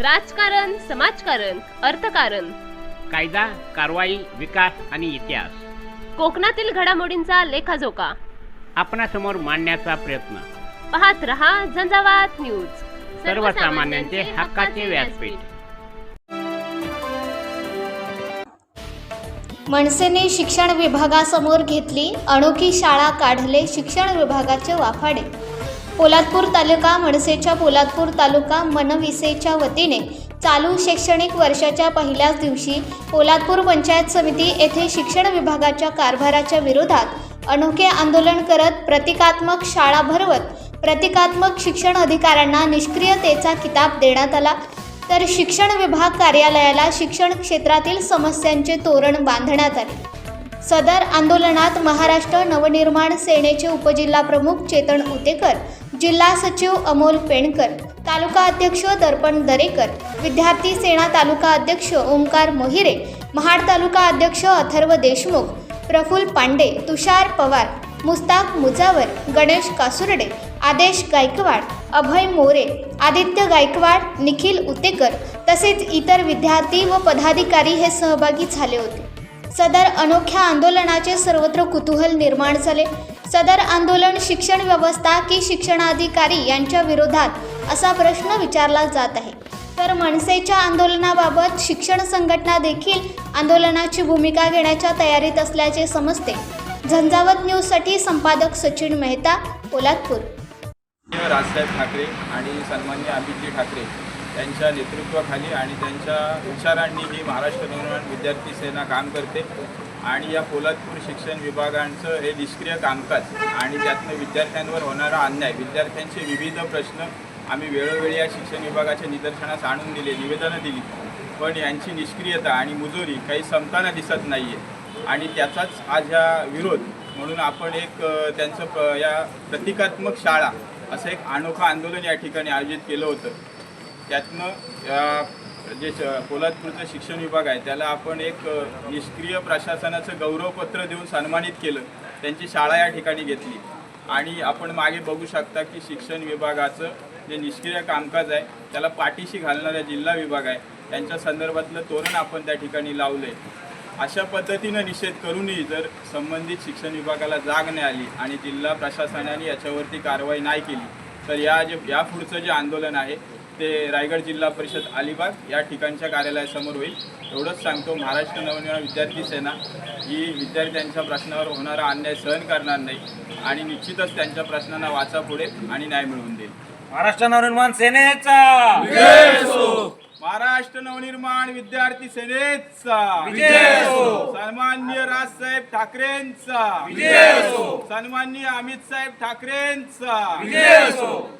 राजकारण समाजकारण अर्थकारण. कायदा कारवाई विकास आणि इतिहास. कोकणातील घडामोडींचा लेखाजोखा. आपणासमोर मांडण्याचा प्रयत्न. पाहत रहा झंझावात न्यूज. सर्वसामान्यांचे हक्काचे व्यासपीठ. मनसेने शिक्षण विभागासमोर घेतली अनोखी शाळा काढले शिक्षण विभागाचे वाफाडे. पोलादपूर तालुका मनसेच्या पोलादपूर तालुका मनविसेच्या वतीने चालू शैक्षणिक वर्षाच्या पहिल्याच दिवशी पोलादपूर पंचायत समिती येथे शिक्षण विभागाच्या कारभाराच्या विरोधात अनोखे आंदोलन करत प्रतिकात्मक शाळा भरवत प्रतिकात्मक शिक्षण अधिकाऱ्यांना निष्क्रियतेचा किताब देण्यात आला. तर शिक्षण विभाग कार्यालयाला शिक्षण क्षेत्रातील समस्यांचे तोरण बांधण्यात आले. सदर आंदोलनात महाराष्ट्र नवनिर्माण सेनेचे उपजिल्हा प्रमुख चेतन उतेकर जिल्हा सचिव अमोल पेणकर तालुका अध्यक्ष दर्पण दरेकर विद्यार्थी सेना तालुका अध्यक्ष ओंकार मोहिरे महाड तालुका अध्यक्ष अथर्व देशमुख प्रफुल पांडे तुषार पवार मुस्ताक मुजावर गणेश कासुर्डे आदेश गायकवाड अभय मोरे आदित्य गायकवाड निखिल उतेकर तसेच इतर विद्यार्थी व पदाधिकारी हे सहभागी झाले होते. सदर अनोख्या आंदोलनाचे सर्वत्र कुतूहल निर्माण झाले. सदर आंदोलन शिक्षण व्यवस्था की शिक्षणाधिकारी यांच्या विरोधात असा प्रश्न विचारला जात आहे. तर मनसेच्या आंदोलनाबाबत शिक्षण संघटना देखील आंदोलनाची भूमिका घेण्याच्या तयारीत असल्याचे समजते. झंझावत न्यूजसाठी संपादक सचिन मेहता पोलादपूर. राजसाहेब ठाकरे आणि सन्मान्य अमितजी ठाकरे त्यांच्या नेतृत्वाखाली आणि त्यांच्या विचारांनी ही महाराष्ट्र निर्माण विद्यार्थी सेना काम करते आणि या पोलादपूर शिक्षण विभागांचं हे निष्क्रिय कामकाज आणि त्यातनं विद्यार्थ्यांवर होणारा अन्याय विद्यार्थ्यांचे विविध प्रश्न आम्ही वेळोवेळी या शिक्षण विभागाच्या निदर्शनास आणून दिले निवेदनं दिली. पण यांची निष्क्रियता आणि मुजोरी काही संपताना दिसत नाही आहे आणि त्याचाच आज हा विरोध म्हणून आपण एक त्यांचं प या प्रतिकात्मक शाळा असं एक अनोखं आंदोलन या ठिकाणी आयोजित केलं होतं. त्यातनं या म्हणजे जे पोलादपूरचं शिक्षण विभाग आहे त्याला आपण एक निष्क्रिय प्रशासनाचं गौरवपत्र देऊन सन्मानित केलं. त्यांची शाळा या ठिकाणी घेतली. आणि आपण मागे बघू शकता की शिक्षण विभागाचं जे निष्क्रिय कामकाज आहे त्याला पाठीशी घालणारा जिल्हा विभाग आहे. त्यांच्या संदर्भातलं तोरण आपण त्या ठिकाणी लावले अशा पद्धतीनं निषेध करूनही जर संबंधित शिक्षण विभागाला जाग नाही आली आणि जिल्हा प्रशासनाने याच्यावरती कारवाई नाही केली तर या जे या पुढचं जे आंदोलन आहे ते रायगड जिल्हा परिषद अलिबाग या ठिकाणच्या कार्यालयासमोर होईल. एवढंच सांगतो महाराष्ट्र नवनिर्माण विद्यार्थी सेना ही विद्यार्थ्यांच्या प्रश्नावर होणारा अन्याय सहन करणार नाही आणि निश्चितच त्यांच्या प्रश्नांना वाचा पुढे आणि न्याय मिळवून देईल. महाराष्ट्र नवनिर्माण सेनेचा! महाराष्ट्र नवनिर्माण विद्यार्थी सेनेचा! विजय असो. सन्मान्य राजसाहेब ठाकरेंचा! विजय असो. सन्मान्य अमित साहेब ठाकरेंचा! विजय असो!